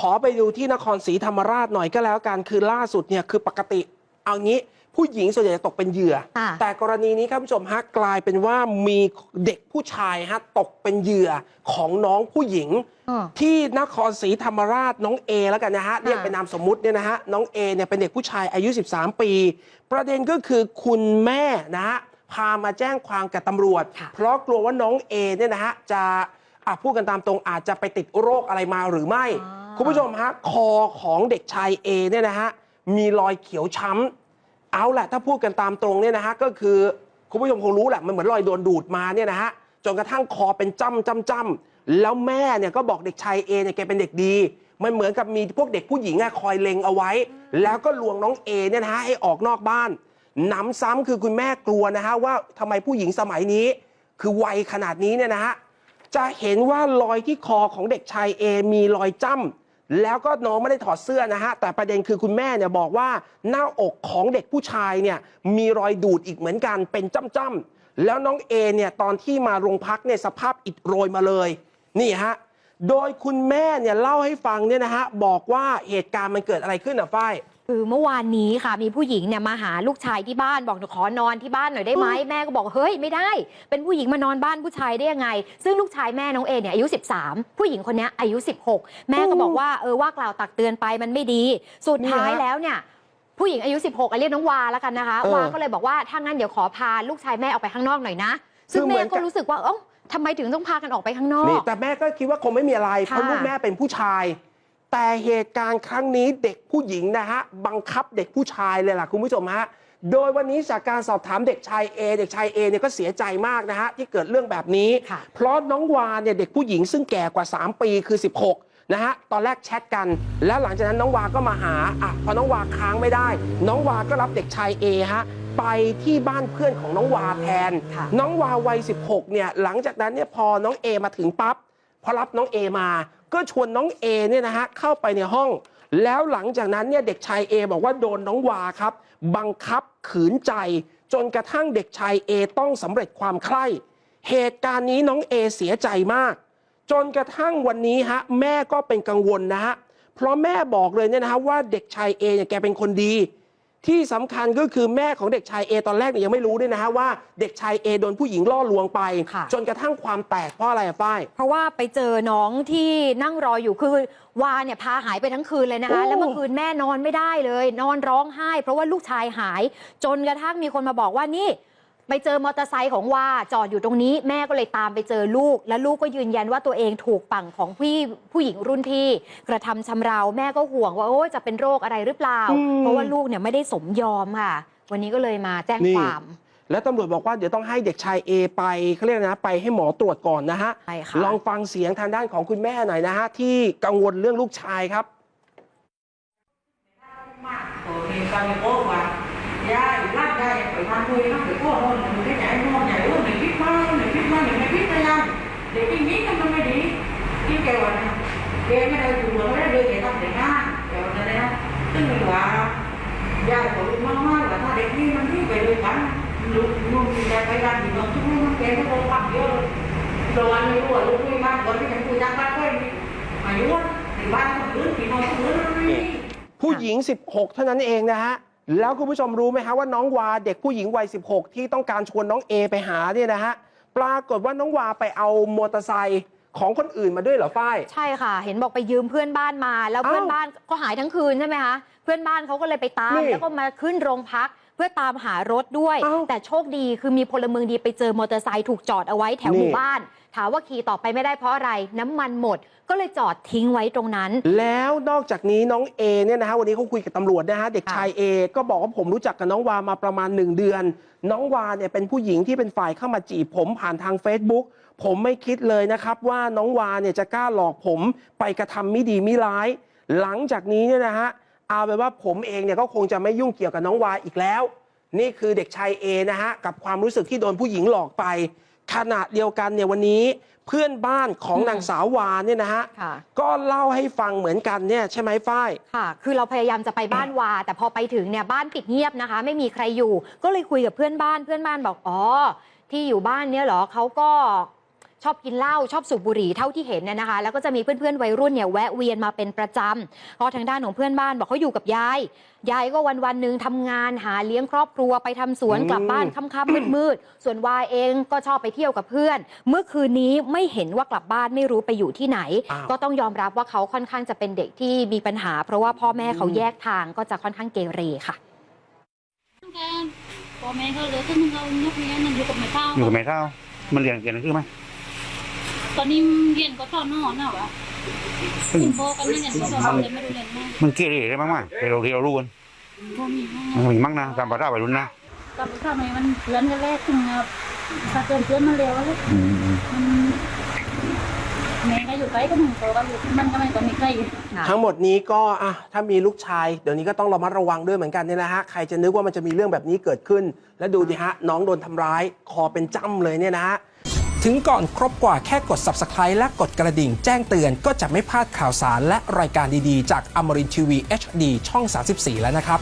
ขอไปดูที่นครศรีธรรมราชหน่อยก็แล้วกันคือล่าสุดเนี่ยคือปกติ เอางี้ผู้หญิงส่วนใหญ่จะตกเป็นเหยื่อค่ะแต่กรณีนี้ครับผู้ชมฮะกลายเป็นว่ามีเด็กผู้ชายฮะตกเป็นเหยื่อของน้องผู้หญิงอืมที่นครศรีธรรมราชน้องเอแล้วกันนะฮะเรียกเป็นนามสมมุติเนี่ยนะฮะน้องเอเนี่ยเป็นเด็กผู้ชายอายุ 13 ปี ประเด็นก็คือคุณแม่นะฮะพามาแจ้งความกับตำรวจค่ะเพราะกลัวว่าน้องเอเนี่ยนะฮะจะอะพูดกันตามตรงอาจจะไปติดโรคอะไรมาหรือไม่อ่า คุณผู้ชมฮะคอของเด็กชายเอเนี่ยนะฮะมีรอยเขียวช้ำเอาแหละถ้าพูดกันตามตรงเนี่ยนะฮะก็คือคุณผู้ชมคงรู้แหละมันเหมือนรอยโดนดูดมาเนี่ยนะฮะจนกระทั่งคอเป็นจ้ำจ้ำจ้ำแล้วแม่เนี่ยก็บอกเด็กชายเอเนี่ยแกเป็นเด็กดี มันเหมือนกับมีพวกเด็กผู้หญิงอะคอยเล็งเอาไว้ แล้วก็ลวงน้องเอเนี่ยนะฮะให้ออกนอกบ้านหนำซ้ำคือคุณแม่กลัวนะฮะว่าทำไมผู้หญิงสมัยนี้ คือวัยขนาดนี้เนี่ยนะฮะจะเห็นว่ารอยที่คอของเด็กชายเอมีรอยจ้ำ แล้วก็น้องไม่ได้ถอดเสื้อนะฮะ แต่ประเด็นคือคุณแม่เนี่ยบอกว่าหน้าอกของเด็กผู้ชายเนี่ยมีรอยดูดอีกเหมือนกันเป็นจ้ำๆแล้วน้องเอเนี่ยตอนที่มาโรงพักเนี่ยสภาพอิดโรยมาเลย นี่ฮะโดยคุณแม่เนี่ยเล่าให้ฟังเนี่ยนะฮะบอกว่าเหตุการณ์มันเกิดอะไรขึ้นอะฝ้าย คือเมื่อวานนี้ค่ะมีผู้หญิงเนี่ยมาหาลูกชายที่บ้านบอกหนูขอนอนที่บ้านหน่อยได้ไหมแม่ก็บอกเฮ้ยไม่ได้ เป็นผู้หญิงมานอนบ้านผู้ชายได้ยังไง ซึ่งลูกชายแม่น้องเอเนี่ยอายุ 13 ผู้หญิงคนเนี้ยอายุ 16 แม่ก็บอกว่าเออว่ากล่าวตักเตือนไปมันไม่ดี สุดท้ายนี่ฮะแล้วเนี่ยผู้หญิงอายุ 16อะเรียกน้องวาแล้วกันนะคะเออวาก็เลยบอกว่าถ้างั้นเดี๋ยวขอพาลูกชายแม่ออกไปข้างนอกหน่อยนะ ซึ่งคือเหมืแม่อนกับก็รู้สึกว่าเอ้าทำไมถึงต้องพากันออกไปข้างนอกนี่แต่แม่ก็คิดว่าคงไม่มีอะไรเพค่ะราะลูกแม่เป็นผู้ชาย แต่เหตุการณ์ครั้งนี้เด็กผู้หญิงนะฮะบังคับเด็กผู้ชายเลยล่ะคุณผู้ชมฮะโดยวันนี้จากการสอบถามเด็กชายเอเด็กชายเอเนี่ยก็เสียใจมากนะฮะที่เกิดเรื่องแบบนี้ค่ะเพราะน้องวาเนี่ยเด็กผู้หญิงซึ่งแก่กว่า 3 ปีคือ 16นะฮะตอนแรกแชทกัน แล้วหลังจากนั้นน้องวาก็มาหาอะพอน้องวาค้างไม่ได้ น้องวาก็รับเด็กชายเอฮะไปที่บ้านเพื่อนของน้องวาแทนค่ะน้องวาวัย 16เนี่ยหลังจากนั้นเนี่ยพอน้องเอมาถึงปั๊บพอรับน้องเอมา ก็ชวนน้องเอเนี่ยนะฮะเข้าไปในห้อง แล้วหลังจากนั้นเนี่ยเด็กชายเอบอกว่าโดนน้องวาครับ บังคับขืนใจจนกระทั่งเด็กชายเอต้องสำเร็จความใคร่เหตุการณ์นี้น้องเอเสียใจมาก จนกระทั่งวันนี้ฮะแม่ก็เป็นกังวลนะฮะเพราะแม่บอกเลยเนี่ยนะฮะว่าเด็กชายเอเนี่ยแกเป็นคนดี ที่สำคัญก็คือแม่ของเด็กชายเอตอนแรกเนี่ยยังไม่รู้ด้วยนะฮะว่าเด็กชายเอโดนผู้หญิงล่อลวงไปค่ะจนกระทั่งความแตกเพราะอะไรอะฝ้าย เพราะว่าไปเจอน้องที่นั่งรออยู่คือวาเนี่ยพาหายไปทั้งคืนเลยนะคะโอ้แล้วเมื่อคืนแม่นอนไม่ได้เลย นอนร้องไห้ เพราะว่าลูกชายหาย จนกระทั่งมีคนมาบอกว่านี่ ไปเจอมอเตอร์ไซค์ของวาจอดอยู่ตรงนี้แม่ก็เลยตามไปเจอลูก และลูกก็ยืนยันว่าตัวเองถูกฝั่งของพี่ผู้หญิงรุ่นพี่ กระทำชำเราแม่ก็ห่วงว่าโอ้ยจะเป็นโรคอะไรหรือเปล่าอืมเพราะว่าลูกเนี่ยไม่ได้สมยอมค่ะ วันนี้ก็เลยมาแจ้งนี่ความ แล้วตำรวจบอกว่าเดี๋ยวต้องให้เด็กชายเอไปเขาเรียกนะไปให้หมอตรวจก่อนนะฮะใช่ค่ะลองฟังเสียงทางด้านของคุณแม่หน่อยนะฮะที่กังวลเรื่องลูกชายครับ ยายลากย้ายไปทางคุยนั่งไปโค้ดนหนึ่งได้ใหญ่โน่นใหญ่โอ้หนึ่งพิษมาหนึ่งพิษมาหนึ่งไม่พิษไม่ยังเด็กที่นี้มันไม่ดีที่แกวันแกไม่ได้อยู่เมืองไม่ได้เลยแกต้องแต่งงานแกวันนั้นนะซึ่งเป็นว่ายายของลูกมากๆว่าถ้าเด็กนี่มันที่ไปด้วยกันลูกนุ่มแกไปร้านหยู่ตรงทุ่งมันแกก็โดนฟักเยอะเราวันไม่รู้ว่าลูกไม่บ้านก็ไม่เห็คุยยักบ้านก็อายุว่าถึงบ้านคนอื่นพี่น้องคนอื่นผู้หญิง 16 เท่านั้นเองนะฮะ แล้วคุณผู้ชมรู้ไหมฮะว่าน้องวาเด็กผู้หญิงวัย 16 ที่ต้องการชวนน้องเอไปหาเนี่ยนะฮะปรากฏว่าน้องวาไปเอามอเตอร์ไซค์ของคนอื่นมาด้วยเหรอฝ้าย ใช่ค่ะ เห็นบอกไปยืมเพื่อนบ้านมา แล้วเอ้าเพื่อนบ้านก็หายทั้งคืนใช่ไหมคะ เพื่อนบ้านเขาก็เลยไปตามนี่แล้วก็มาขึ้นโรงพักเพื่อตามหารถด้วยเอ้าแต่โชคดีคือมีพลเมืองดีไปเจอมอเตอร์ไซค์ถูกจอดเอาไว้แถวนี่ หมู่บ้าน ถามว่าขี่ต่อไปไม่ได้เพราะอะไร น้ำมันหมด ก็เลยจอดทิ้งไว้ตรงนั้น แล้วนอกจากนี้น้องเอเนี่ยนะฮะวันนี้เขาคุยกับตำรวจนะฮะเด็กชายเอก็บอกว่าผมรู้จักกับน้องวามาประมาณ 1 เดือน น้องวาเนี่ยเป็นผู้หญิงที่เป็นฝ่ายเข้ามาจีบผมผ่านทาง Facebook ผมไม่คิดเลยนะครับว่าน้องวาเนี่ยจะกล้าหลอกผมไปกระทำไม่ดีไม่ร้าย หลังจากนี้เนี่ยนะฮะ เอาเป็นว่าผมเองเนี่ยก็คงจะไม่ยุ่งเกี่ยวกับน้องวาอีกแล้ว นี่คือเด็กชายเอนะฮะ กับความรู้สึกที่โดนผู้หญิงหลอกไป ขณะเดียวกันเนี่ยวันนี้เพื่อนบ้านของอืมนางสาววาเนี่ยนะฮะ ค่ะ ก็เล่าให้ฟังเหมือนกันเนี่ยใช่ไหมฝ้าย ค่ะ คือเราพยายามจะไปบ้านวา แต่พอไปถึงเนี่ยบ้านปิดเงียบนะคะ ไม่มีใครอยู่ ก็เลยคุยกับเพื่อนบ้าน เพื่อนบ้านบอก อ๋อ ที่อยู่บ้านเนี่ยเหรอเขาก็ ชอบกินเหล้าชอบสูบบุหรี่เท่าที่เห็นเนี่ยนะคะ แล้วก็จะมีเพื่อนๆวัยรุ่นเนี่ยแวะเวียนมาเป็นประจำเพราะทางด้านของเพื่อนบ้านบอกเขาอยู่กับยายยายก็วันวันๆหนึ่งทำงานหาเลี้ยงครอบครัวไปทำสวนอืมกลับบ้านค่ำๆมืดๆส่วนวายเองก็ชอบไปเที่ยวกับเพื่อน เมื่อคืนนี้ไม่เห็นว่ากลับบ้านไม่รู้ไปอยู่ที่ไหนอ้าวก็ต้องยอมรับว่าเขาค่อนข้างจะเป็นเด็กที่มีปัญหา เพราะว่าพ่อแม่เขาแยกทางก็จะค่อนข้างเกเรค่ะกันพ่อแม่เขาเหลือขึ้นเขายกเนี้ยนั่นอยู่กับแม่เท่าอยู่กับแม่เท่ามันเรียนเรียนหนังสือไหม ตอนนี้เรียนก็สอนนอนน่ะวะซึ่งคุณพ่อกันนี่เนี่ยสอนเลยไม่รู้เรียนมากมันเกเรได้บ้างไหมเเราที่เรารู้กันพ่อมีมากมันมีมั้งนะตามภาษาวัยรุ่นนะตอนทำไมมันเพื่อนกันแรกถึงครับถ้าเกินเพื่อนมันเร็วแล้วอืมมันแม่ก็อยู่ใกล้ก็หนึ่งโตก็อยู่มันก็ไม่ก็มีใกล้ทั้งหมดนี้ก็อะถ้ามีลูกชายเดี๋ยวนี้ก็ต้องระมัดระวังด้วยเหมือนกันเนี่ยนะฮะใครจะนึกว่ามันจะมีเรื่องแบบนี้เกิดขึ้น แล้วดูดิฮะน้องโดนทำร้าย คอเป็นจ้ำเลยเนี่ยนะฮะ ถึงก่อนครบกว่าแค่กด Subscribe และกดกระดิ่งแจ้งเตือนก็จะไม่พลาดข่าวสารและรายการดีๆ จากอมรินทีวี HD ช่อง 34 แล้วนะครับ